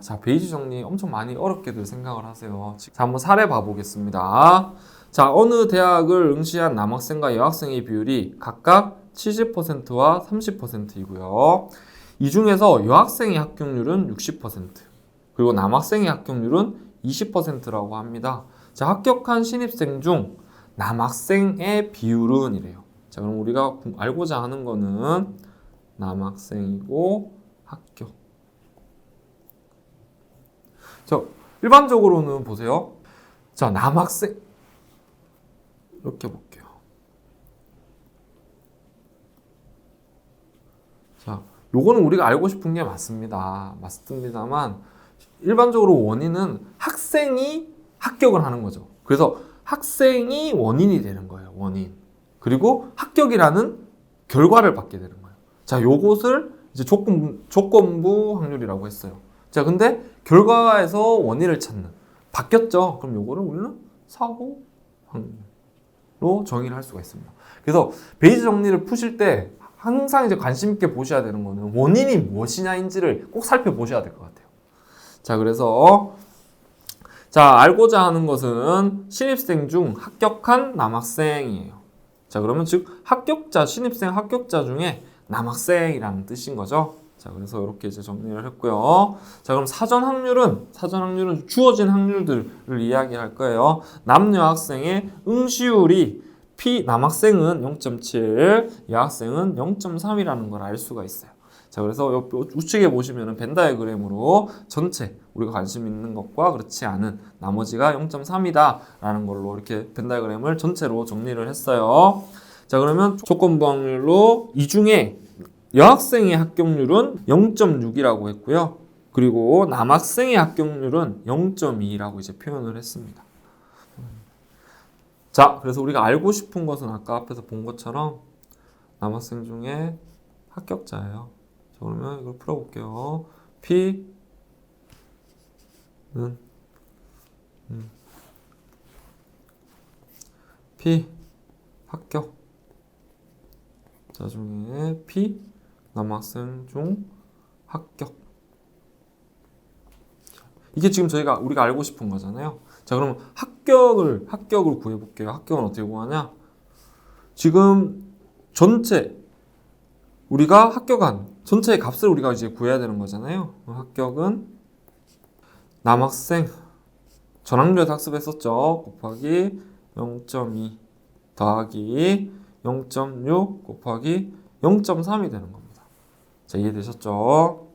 자, 베이지 정리 엄청 많이 어렵게들 생각을 하세요. 자, 한번 사례 봐보겠습니다. 자, 어느 대학을 응시한 남학생과 여학생의 비율이 각각 70%와 30%이고요. 이 중에서 여학생의 합격률은 60%, 그리고 남학생의 합격률은 20%라고 합니다. 자, 합격한 신입생 중 남학생의 비율은 이래요. 자, 그럼 우리가 구- 알고자 하는 거는 남학생이고 합격. 자, 일반적으로는 보세요. 자, 남학생 이렇게 볼게요. 자, 요거는 우리가 알고 싶은 게 맞습니다. 맞습니다만 일반적으로 원인은 학생이 합격을 하는 거죠. 그래서 학생이 원인이 되는 거예요. 원인. 그리고 합격이라는 결과를 받게 되는 거예요. 자, 요것을 이제 조건 조건부 확률이라고 했어요. 자, 근데 결과에서 원인을 찾는 바뀌었죠. 그럼 요거를 우리는 사고 확률로 정의를 할 수가 있습니다. 그래서 베이지 정리를 푸실 때 항상 이제 관심 있게 보셔야 되는 거는 원인이 무엇이냐인지를 꼭 살펴보셔야 될 것 같아요. 자, 그래서 자, 알고자 하는 것은 신입생 중 합격한 남학생이에요. 자, 그러면 즉 합격자, 신입생 합격자 중에 남학생이라는 뜻인 거죠. 자, 그래서 이렇게 이제 정리를 했고요. 자, 그럼 사전 확률은 사전 확률은 주어진 확률들을 이야기할 거예요. 남녀 학생의 응시율이 P 남학생은 0.7, 여학생은 0.3이라는 걸 알 수가 있어요. 자, 그래서 요 우측에 보시면은 벤 다이그램으로 전체 우리가 관심 있는 것과 그렇지 않은 나머지가 0.3이다라는 걸로 이렇게 벤 다이그램을 전체로 정리를 했어요. 자, 그러면 조건부 확률로 이 중에 여학생의 합격률은 0.6이라고 했고요. 그리고 남학생의 합격률은 0.2라고 이제 표현을 했습니다. 자, 그래서 우리가 알고 싶은 것은 아까 앞에서 본 것처럼 남학생 중에 합격자예요. 자, 그러면 이걸 풀어볼게요. P는 음, P 합격 자 중에 P 남학생 중 합격 자, 이게 지금 저희가 우리가 알고 싶은 거잖아요. 자 그럼 합격을 합격을 구해 볼게요. 합격은 어떻게 구하냐? 지금 전체 우리가 합격한 전체의 값을 우리가 이제 구해야 되는 거잖아요. 합격은 남학생 전학률 학습했었죠. 곱하기 0.2 더하기 0.6 곱하기 0.3이 되는 겁니다. 자, 이해되셨죠?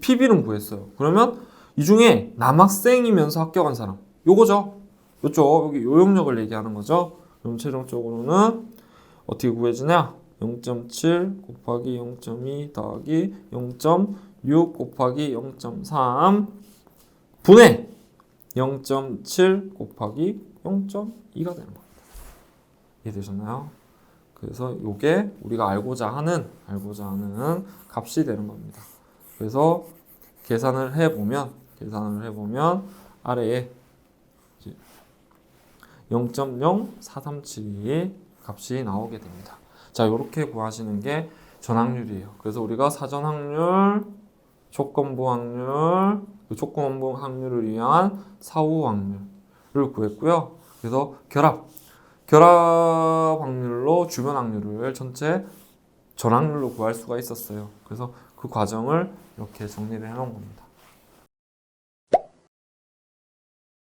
PB는 구했어요. 그러면 이 중에 남학생이면서 합격한 사람 요거죠. 요쪽 여기 요용력을 얘기하는 거죠. 그럼 최종적으로는 어떻게 구해지냐? 0.7 곱하기 0.2 더하기 0.6 곱하기 0.3 분의 0.7 곱하기 0.2가 되는 겁니다. 이해되셨나요? 그래서 이게 우리가 알고자 하는 알고자 하는 값이 되는 겁니다. 그래서 계산을 해 보면 계산을 해 보면 아래에 0.0437이 값이 나오게 됩니다. 자, 이렇게 구하시는 게 전확률이에요. 그래서 우리가 사전 확률, 조건부 확률, 그 조건부 확률을 위한 사후 확률을 구했고요. 그래서 결합, 결합 확률로 주변 확률을 전체 전확률로 구할 수가 있었어요. 그래서 그 과정을 이렇게 정리를 해 놓은 겁니다.